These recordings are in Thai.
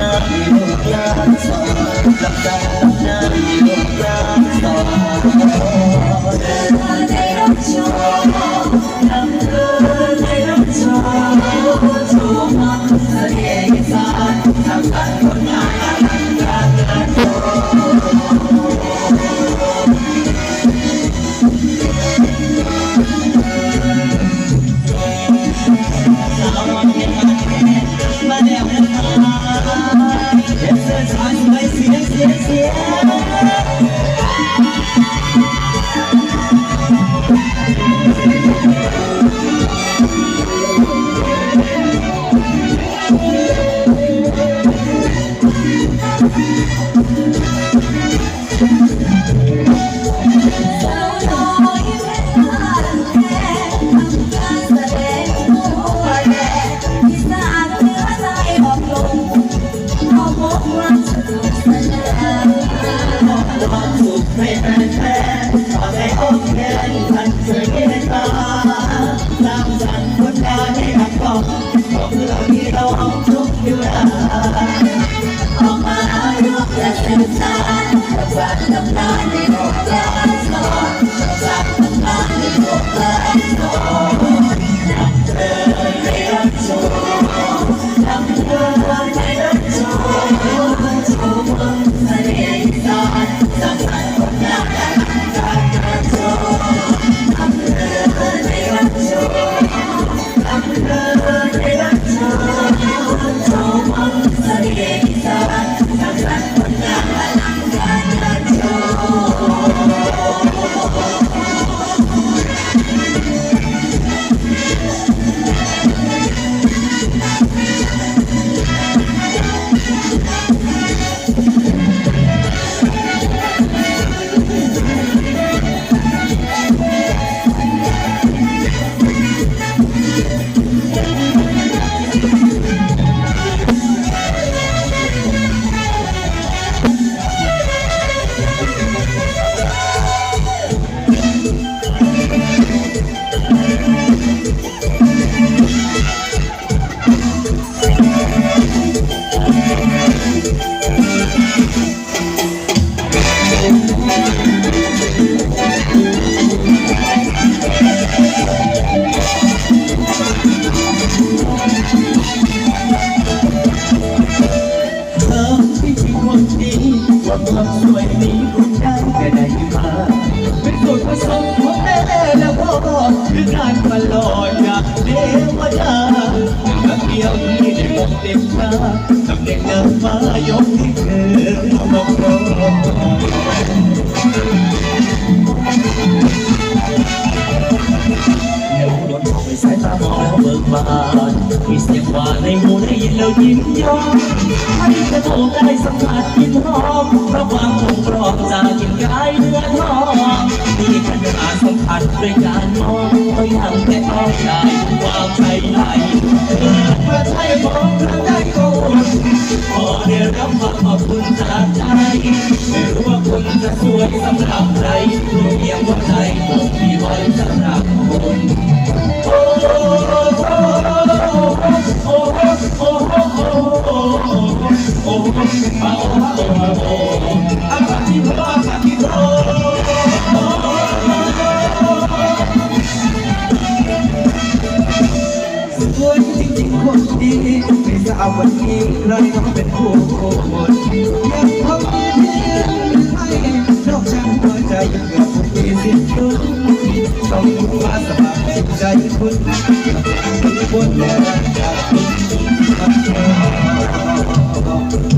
นาทีลงยานสลับใจ สาว ว่าความสวยนี้ของฉันก็ได้มาเป็นส่วนผสมของแม่และพ่อคือการปรลอยอยาเดวดาและเดียวที่ได้พบเด็กชาสำเด็จเดินมายกที่เธอมาพร้อมเอไปสายตามองแล้วเบิกบาน วิเศษว่าในหูได้ยินแล้วยิ้มย่องให้กระโดดได้สัมผัสกินหอมเพราะความคงกรอมจากกินกายเนื้อทองมีขนาดสัมผัสด้วยการมองไปทางแต่เอาใจวางใจไหลเมื่อใช่มองครั้งใดก็อดขอได้รับความขอบคุณจากใจไม่รู้ว่าคุณจะสวยสำหรับใครรู้เพียงว่าใจผมมีไว้สำหรับ เอาวันที่เราต้เป็นผู้คนยังคงมีเพียงให้นอกจากหัวใจยังเหลือคนมีสิทธิ์รู้ต้องรู้ว่าสภาพจิตใจคุณมีคนแลกจากคุณ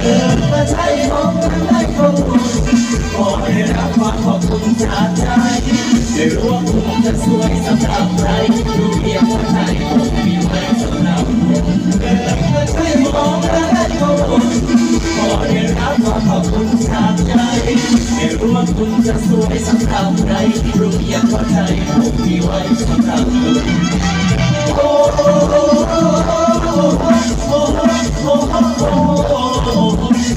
เกิดมาใช้ของฉันได้ครบคุณขอให้รับความขอบคุณจากใจไม่รู้ว่าคุณจะสวยสำหรับใครดูเพียงว่าใจคงมีไว้สำหรับคุณเกิดมาใช้ของฉันได้ครบคุณขอให้รับความขอบคุณจากใจไม่รู้ว่าคุณจะสวยสำหรับใครรู้เพียงว่าใจคงมีไว้สำหรับคุณโอ้โอ้โอ้โอ้โอ้โอ้โอ้